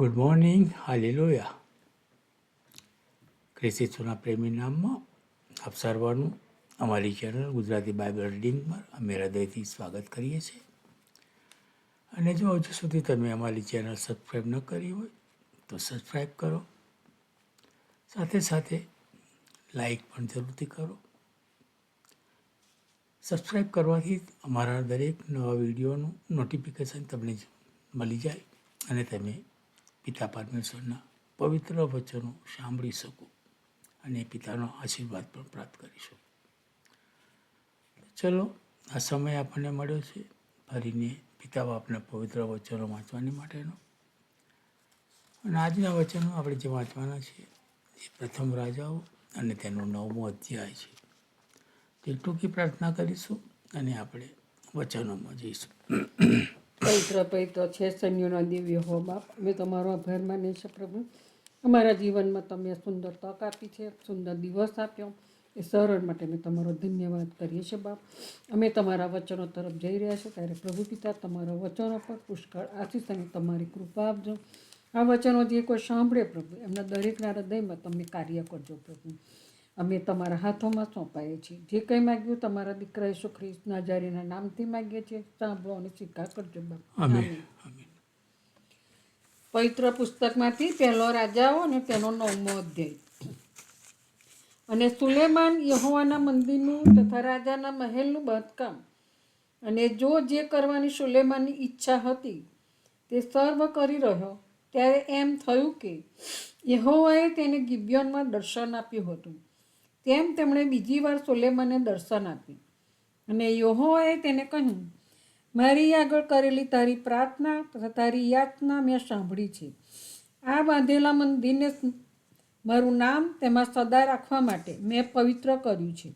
Good morning hallelujah ક્રિસ્તીસુના પ્રેમી નામમાં આપ અમારી ચેનલ ગુજરાતી બાઇબલ રીડિંગમાં અમે હૃદયથી સ્વાગત કરીએ છીએ. અને જો હજુ સુધી તમે અમારી ચેનલ સબસ્ક્રાઈબ ન કરી હોય, તો સબસ્ક્રાઈબ કરો. સાથે સાથે લાઈક પણ જરૂરથી કરો. સબસ્ક્રાઈબ કરવાથી અમારા દરેક નવા વિડીયોનું નોટિફિકેશન તમને મળી જાય અને તમે પિતા પરમેશ્વરના પવિત્ર વચનો સાંભળી શકું અને પિતાનો આશીર્વાદ પણ પ્રાપ્ત કરી શકું. ચલો, આ સમય આપણને મળ્યો છે. ફરીને પિતા બાપના પવિત્ર વચનો વાંચવાની માટેનો. અને આજના વચનો આપણે જે વાંચવાના છે એ પ્રથમ રાજાઓ અને તેનો નવમો અધ્યાય છે. તે ટૂંકી પ્રાર્થના કરીશું અને આપણે વચનોમાં જઈશું. પવિત્ર પવિત્ર છે સૈન્યોના દિવ્ય હો બાપ અમે તમારો આભાર માનીએ છીએ, પ્રભુ. અમારા જીવનમાં તમે સુંદર તક આપી છે, સુંદર દિવસ આપ્યો. એ સરળ માટે અમે તમારો ધન્યવાદ કરીએ છીએ, બાપ. અમે તમારા વચનો તરફ જઈ રહ્યા છીએ, ત્યારે પ્રભુ પિતા, તમારા વચનો પર પુષ્કળ આશીષ અને તમારી કૃપા આપજો. આ વચનો જે કોઈ સાંભળે, પ્રભુ, એમના દરેકના હૃદયમાં તમે કાર્ય કરજો, પ્રભુ. અમે તમારા હાથોમાં સોંપાઈએ છીએ. જે કંઈ માગ્યું તમારા દીકરા યશુ ખ્રિસ્ત નાજારીના નામથી માગીએ છીએ. સાંભળો અને સ્વીકાર કરજો બાપ પવિત્ર પુસ્તકમાંથી પહેલો રાજાઓ અને તેનો નવમો અધ્યાય. અને સુલેમાન યહોવાના મંદિરનું તથા રાજાના મહેલનું બાંધકામ. અને જો જે કરવાની સુલેમાનની ઈચ્છા હતી તે સર્વ કરી રહ્યો ત્યારે એમ થયું કે યહોવાએ તેને ગિબ્યોનમાં દર્શન આપ્યું હતું. તેમ તેમણે બીજી વાર સુલેમાને દર્શન આપ્યું. અને યોહોએ તેને કહ્યું, મારી આગળ કરેલી તારી પ્રાર્થના તથા તારી યાતના મેં સાંભળી છે. આ બાંધેલા મંદિરને મારું નામ તેમાં સદા રાખવા માટે મેં પવિત્ર કર્યું છે.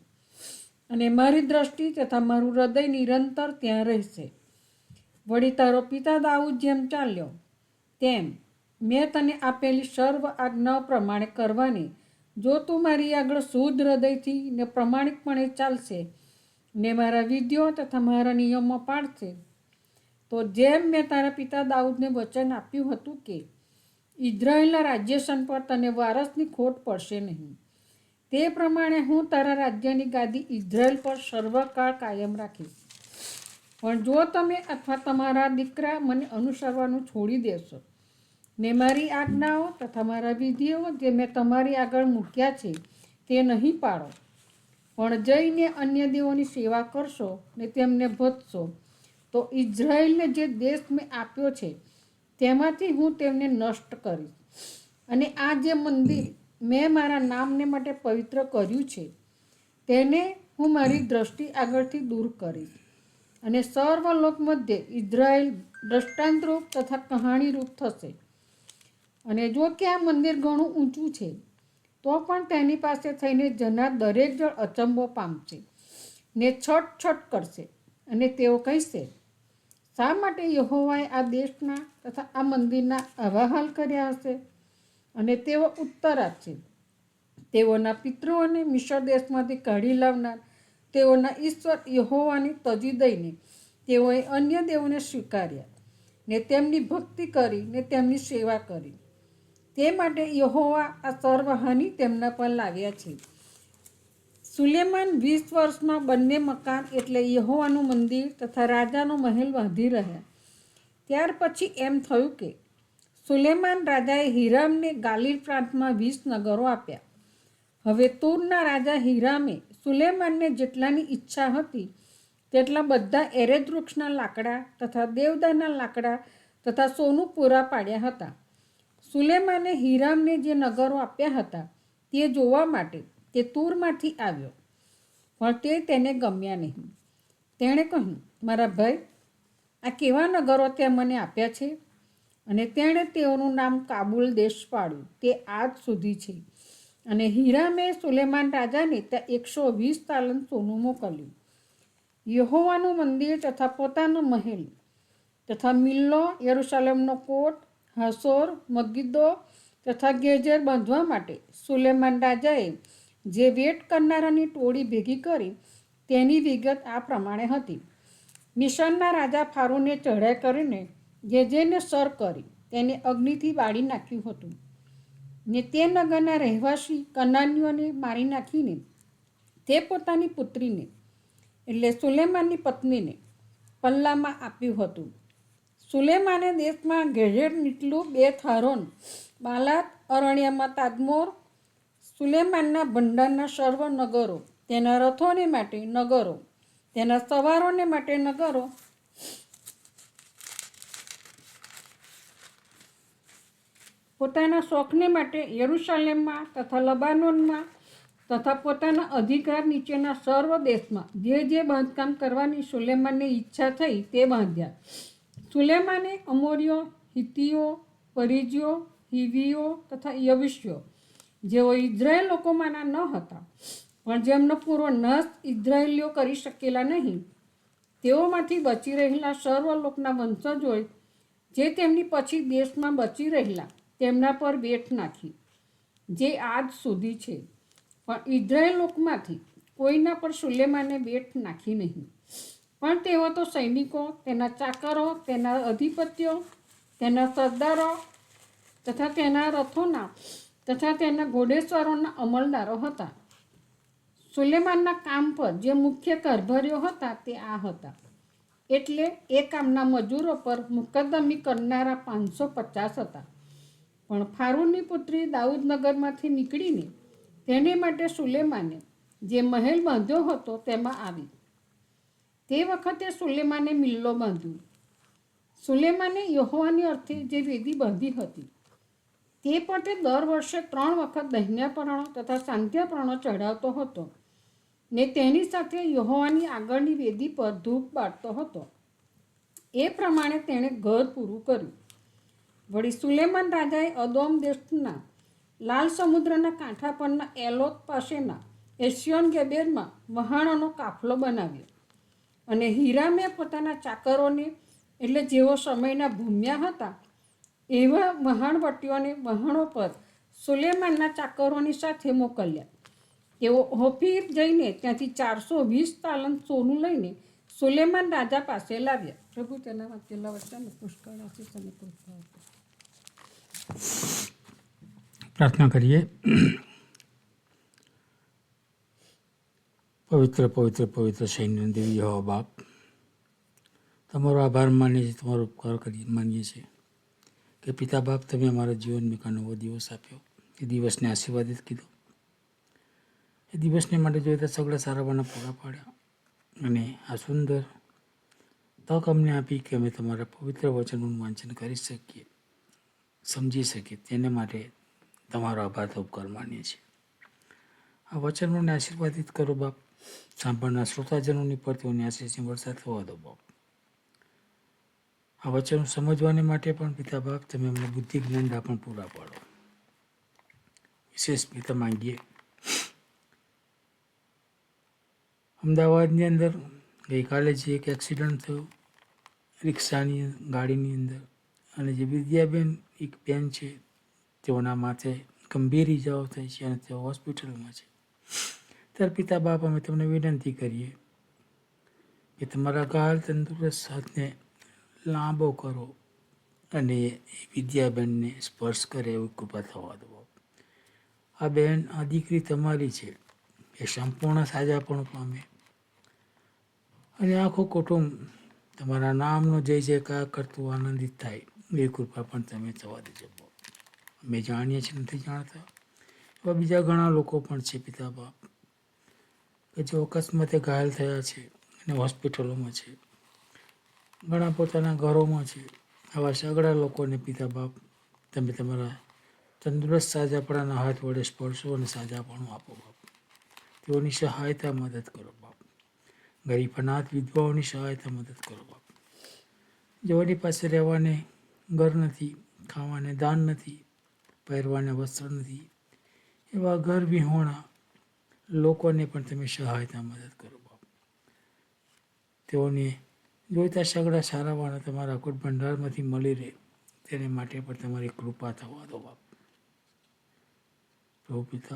અને મારી દ્રષ્ટિ તથા મારું હૃદય નિરંતર ત્યાં રહેશે. વળી તારો પિતા દાઉદ જેમ ચાલ્યો, તેમ મેં તને આપેલી સર્વ આજ્ઞાઓ પ્રમાણે કરવાની જો તું મારી આગળ શુદ્ધ હૃદયથી ને પ્રમાણિકપણે ચાલશે ને મારા વિધિઓ તથા મારા નિયમો પાડશે, તો જેમ મેં તારા પિતા દાઉદને વચન આપ્યું હતું કે, ઇઝરાયલના રાજ્યસન પર તને વારસની ખોટ પડશે નહીં. તે પ્રમાણે હું તારા રાજ્યની ગાદી ઇઝરાયલ પર સર્વકાળ કાયમ રાખીશ. પણ જો તમે અથવા તમારા દીકરા મને અનુસરવાનું છોડી દેશો ને મારી આજ્ઞાઓ તથા મારા વિધિઓ જે મેં તમારી આગળ મૂક્યા છે, તે નહીં પાડો. પણ જઈને અન્ય દેવોની સેવા કરશો ને તેમને ભજશો. તો ઇઝરાયલને જે દેશ મેં આપ્યો છે, તેમાંથી હું તેમને નષ્ટ કરીશ. અને આ જે મંદિર મેં મારા નામને માટે પવિત્ર કર્યું છે, તેને હું મારી દ્રષ્ટિ આગળથી દૂર કરીશ. અને સર્વ લોક મધ્યે ઇઝરાયલ દ્રષ્ટાંતરૂપ તથા કહાણીરૂપ થશે. અને જો કે આ મંદિર ઘણું ઊંચું છે, તો પણ તેની પાસે થઈને જનાર દરેક જણ અચંબો પામશે ને છટ છટ કરશે અને તેઓ કહેશે, શા માટે યહોવાએ આ દેશના તથા આ મંદિરના આવા હાલ કર્યા હશે? અને તેઓ ઉત્તર આપશે, તેઓના પિતૃઓને મિશ્ર દેશમાંથી કાઢી લાવનાર તેઓના ઈશ્વર યહોવાની તજી દઈને તેઓએ અન્ય દેવોને સ્વીકાર્યા ને તેમની ભક્તિ કરી ને તેમની સેવા કરી. તે માટે યહોવા આ સર્વહાની તેમના પર લાવ્યા છે. સુલેમાન વીસ વર્ષમાં બંને મકાન એટલે યહોવાનું મંદિર તથા રાજાનો મહેલ બાંધી રહ્યા. ત્યાર પછી એમ થયું કે સુલેમાન રાજાએ હિરામને ગાલિલ પ્રાંતમાં વીસ નગરો આપ્યા. હવે તૂરના રાજા હિરામે સુલેમાનને જેટલાની ઈચ્છા હતી, તેટલા બધા એરેજ વૃક્ષના લાકડા તથા દેવદાના લાકડા તથા સોનું પૂરા પાડ્યા હતા. સુલેમાને હિરામને જે નગરો આપ્યા હતા તે જોવા માટે તે તૂરમાંથી આવ્યો. પણ તે તેને ગમ્યા નહીં. તેણે કહ્યું, મારા ભાઈ, આ કેવા નગરો તે મને આપ્યા છે? અને તેણે તેઓનું નામ કાબુલ દેશ પાડ્યું. તે આજ સુધી છે. અને હીરામે સુલેમાન રાજાને ત્યાં એકસો વીસ તાલન સોનું મોકલ્યું. યહોવાનું મંદિર તથા પોતાનો મહેલ તથા મિલ્લો યરુશલેમનો કોટ હસોર, મગીદો તથા ગેજેર બાંધવા માટે સુલેમાન રાજાએ જે વેટ કરનારાની ટોળી ભેગી કરી તેની વિગત આ પ્રમાણે હતી. મિશનના રાજા ફારૂને ચઢાઈ કરીને ગેજેને સર કરી તેને અગ્નિથી બાળી નાખ્યું હતું. ને તે નગરના રહેવાસી કનાનીઓને મારી નાખીને તે પોતાની પુત્રીને, એટલે સુલેમાનની પત્નીને, પલ્લામાં આપ્યું હતું. સુલેમાને દેશમાં ઘેર નીટલું બે થારોન. બાલાત અરણ્યમાં તાદમોર સુલેમાનના ભંડારના સર્વ નગરો. તેના રથોને માટે નગરો. તેના સવારોને માટે નગરો. પોતાના શોખને માટે યરુશાલેમમાં તથા લબાનોનમાં તથા પોતાના અધિકાર નીચેના સર્વ દેશમાં જે જે બાંધકામ કરવાની સુલેમાનની ઈચ્છા થઈ તે બાંધ્યા. સુલેમાને અમોરીઓ હિતીઓ પરિજીઓ હિવીઓ તથા યવિષ્યો, જેઓ ઇઝરાયેલ લોકોમાંના ન હતા. પણ જેમનો પૂરો નસ ઇઝરાયેલીઓ કરી શકેલા નહીં. તેઓમાંથી બચી રહેલા સર્વ લોકના વંશજોએ જે તેમની પછી દેશમાં બચી રહેલા, તેમના પર બેઠ નાખી, જે આજ સુધી છે. પણ ઇઝરાયેલ લોકમાંથી કોઈના પર સુલેમાને બેઠ નાખી નહીં. પણ તેઓ તો સૈનિકો, તેના ચાકરો, તેના અધિપત્યો તેના સરદારો તથા તેના રથોના તથા તેના ઘોડેશ્વરોના અમલદારો હતા. સુલેમાનના કામ પર જે મુખ્ય કારભારીઓ હતા તે આ હતા. એટલે એ કામના મજૂરો પર મુકદ્દમી કરનારા પાંચસો પચાસ હતા. પણ ફારૂની પુત્રી દાઉદનગરમાંથી નીકળીને તેને માટે સુલેમાને જે મહેલ બાંધ્યો હતો તેમાં આવી. તે વખતે સુલેમાને મિલ્લો બાંધ્યો. સુલેમાને યહોવાની અર્થે જે વેદી બાંધી હતી, તે પણ તે દર વર્ષે ત્રણ વખત દૈન્યાપરણો તથા સાંધ્યાપરણો ચઢાવતો હતો ને તેની સાથે યહોવાની આગળની વેદી પર ધૂપ બાળતો હતો. એ પ્રમાણે તેણે ઘર પૂરું કર્યું. વળી સુલેમાન રાજાએ અદોમ દેશના લાલ સમુદ્રના કાંઠા પરના એલોત પાસેના એશિયન ગેબેરમાં વહાણોનો કાફલો બનાવ્યો. અને હીરામે પોતાના ચાકરોને, એટલે જેઓ સમયના ભૂમ્યા હતા, એવા વહાણવટીઓને વહાણો પર સુલેમાનના ચાકરોની સાથે મોકલ્યા. તેઓ હોફીર જઈને ત્યાંથી ચારસો વીસ તાલંત સોનું લઈને સુલેમાન રાજા પાસે લાવ્યા. પ્રભુ, તેના વાંચેલા વચન પુષ્કળ કૃપા પ્રાર્થના કરીએ. પવિત્ર પવિત્ર પવિત્ર સૈન્ય દેવી હો બાપ. તમારો આભાર માનીએ છીએ, તમારો ઉપકાર કરી માનીએ છીએ કે પિતા બાપ, તમે અમારા જીવનમાં એક નવો દિવસ આપ્યો. એ દિવસને આશીર્વાદિત કીધો. એ દિવસને માટે જોઈતા સગળા સારાવાના પૂરા પાડ્યા અને આ સુંદર તક અમને આપી કે અમે તમારા પવિત્ર વચનનું વાંચન કરી શકીએ, સમજી શકીએ, તેને માટે તમારો આભાર, ઉપકાર માનીએ છીએ. આ વચનોને આશીર્વાદિત કરો બાપ. સાંભળનાર શ્રોતાજનોની પર આશીષની વરસાદ થવા દો બાપ. આ વચન સમજવાને માટે પણ પિતા બાપ, તમે અમને બુદ્ધિ જ્ઞાન પણ પૂરા પાડો. વિશેષ પિતા માંગીએ. અમદાવાદની અંદર ગઈકાલે જે એક એક્સિડન્ટ થયો, રિક્ષાની ગાડીની અંદર, અને જે વિદ્યાબેન એક બેન છે, તેઓના માથે ગંભીર ઇજાઓ થઈ છે અને તેઓ હોસ્પિટલમાં છે. ત્યારે પિતા બાપ અમે તમને વિનંતી કરીએ કે તમારા કાળ તંદુરસ્ત હાથને લાંબો કરો અને એ વિદ્યાબેનને સ્પર્શ કરે એવી કૃપા થવા દો. આ બેન, આ દીકરી તમારી છે. એ સંપૂર્ણ સાજાપણું પામે. અને આખું કુટુંબ તમારા નામનો જય જયકાર કરતું આનંદિત થાય એ કૃપા પણ તમે થવા દેજો. અમે જાણીએ છીએ નથી જાણતા. એવા બીજા ઘણા લોકો પણ છે પિતા બાપ. કે જે અકસ્માતે ઘાયલ થયા છે અને હોસ્પિટલોમાં છે. ઘણા પોતાના ઘરોમાં છે. આવા સગડા લોકોને પિતા બાપ, તમે તમારા તંદુરસ્ત સાજાપણાના હાથ વડે સ્પર્શો અને સાજાપણું આપો બાપ. તેઓની સહાયતા મદદ કરો બાપ. ગરીબ અનાથ વિધવાઓની સહાયતા મદદ કરો બાપ. જેઓની પાસે રહેવાને ઘર નથી, ખાવાને દાન નથી, પહેરવાને વસ્ત્ર નથી, એવા ઘર વિહોણા લોકોને પણ તમે સહાયતા મદદ કરો બાપ. તેઓને જોઈતા સગડા સારાવાળા તમારા અકુટ ભંડારમાંથી મળી રહે, તેને માટે પણ તમારી કૃપા થવા દો બાપ. પ્રભુ પિતા,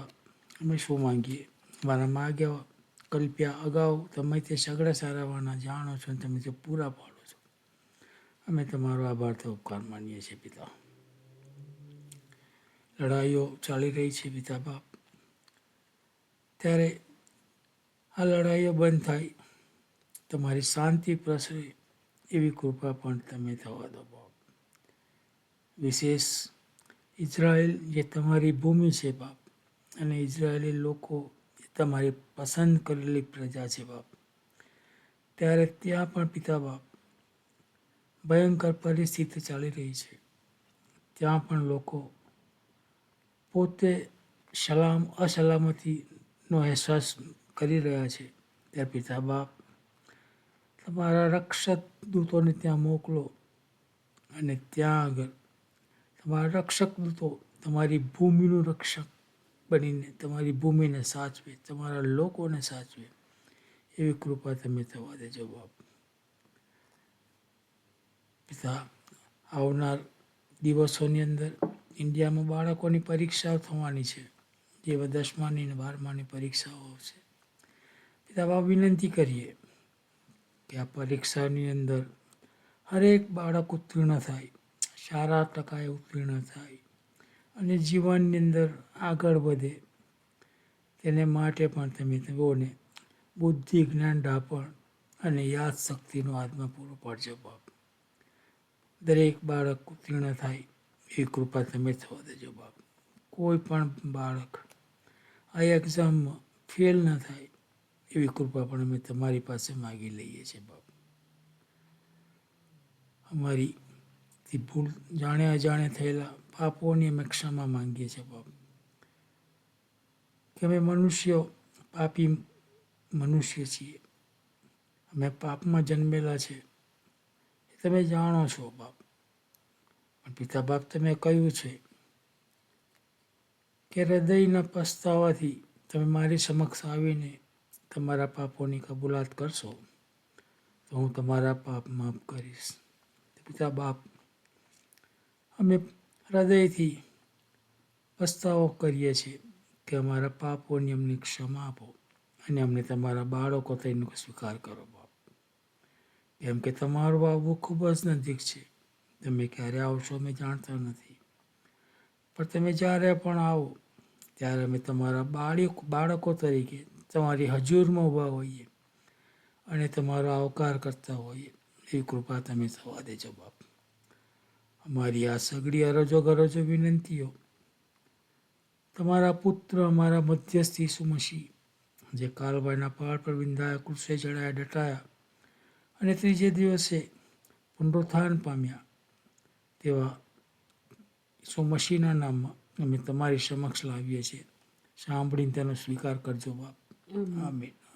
અમે શું માંગીએ? મારા માગ્યા કલ્પ્યા અગાઉ તમે તે સગડા સારાવાના જાણો છો અને તમે તે પૂરા પાડો છો. અમે તમારો આભાર તો ઉપકાર માનીએ છીએ પિતા. લડાઈઓ ચાલી રહી છે પિતા બાપ. ત્યારે આ લડાઈઓ બંધ થાય. તમારી શાંતિ પ્રસરે એવી કૃપા પણ તમે થવા દો બાપ. વિશેષ ઇઝરાયલ જે તમારી ભૂમિ છે બાપ અને ઇઝરાયેલી લોકો એ તમારી પસંદ કરેલી પ્રજા છે બાપ. ત્યારે ત્યાં પણ પિતા બાપ, ભયંકર પરિસ્થિતિ ચાલી રહી છે. ત્યાં પણ લોકો પોતે સલામ અસલામતીનો અહેસાસ કરી રહ્યા છે. ત્યારે પિતા બાપ તમારા રક્ષક દૂતોને ત્યાં મોકલો અને ત્યાં આગળ તમારા રક્ષક દૂતો તમારી ભૂમિનું રક્ષક બનીને તમારી ભૂમિને સાચવે, તમારા લોકોને સાચવે. એવી કૃપા તમે થવા દેજો બાપ. પિતા, આવનાર દિવસોની અંદર ઇન્ડિયામાં બાળકોની પરીક્ષાઓ થવાની છે. જે દસમાની અને બારમાની પરીક્ષાઓ આવશે. પિતા બાપ વિનંતી કરીએ કે આ પરીક્ષાની અંદર હરેક બાળક ઉત્તીર્ણ થાય, સારા ટકાએ ઉત્તીર્ણ થાય અને જીવનની અંદર આગળ વધે. તેને માટે પણ તમે તેઓને બુદ્ધિ, જ્ઞાન, ડાપણ અને યાદ શક્તિનો આત્મા પૂરો પાડજો બાપ. દરેક બાળક ઉત્તીર્ણ થાય એ કૃપા તમે થવા દેજો બાપ. કોઈ પણ બાળક આ એક્ઝામમાં ફેલ ન થાય, એવી કૃપા પણ અમે તમારી પાસે માગી લઈએ છીએ બાપ. અમારી થી ભૂલ જાણે અજાણે થયેલા પાપોની અમે ક્ષમા માંગીએ છીએ બાપ. કે અમે મનુષ્યો, પાપી મનુષ્ય છીએ. અમે પાપમાં જન્મેલા છે. એ તમે જાણો છો બાપ. પણ પિતા બાપ, તમે કહ્યું છે કે હૃદયના પસ્તાવાથી તમે મારી સમક્ષ આવીને તમારા પાપોની કબૂલાત કરશો, તો હું તમારા પાપ માફ કરીશ. પિતા બાપ, અમે હૃદયથી પસ્તાવો કરીએ છીએ કે અમારા પાપોની અમને ક્ષમા આપો અને અમને તમારા બાળકો થઈને સ્વીકાર કરો બાપ. કેમ કે તમારું આવવું ખૂબ જ નજીક છે. તમે ક્યારે આવશો અમે જાણતા નથી. પણ તમે જ્યારે પણ આવો, ત્યારે અમે તમારા બાળક, બાળકો તરીકે તમારી હજુરમાં ઊભા હોઈએ અને તમારો આવકાર કરતા હોઈએ. એવી કૃપા તમે થવા દેજો બાપ. અમારી આ સગડી અરજો ગરજો વિનંતીઓ. તમારા પુત્ર, અમારા મધ્યસ્થી સુમસી જે કાલભાઈના પહાડ પર વિંધાયા કૃષે ચડાયા, ડટાયા અને ત્રીજે દિવસે પુનરુત્થાન પામ્યા તેવા સુમસીના નામમાં અમે તમારી સમક્ષ લાવીએ છીએ. સાંભળીને તેનો સ્વીકાર કરજો બાપ. આમીન.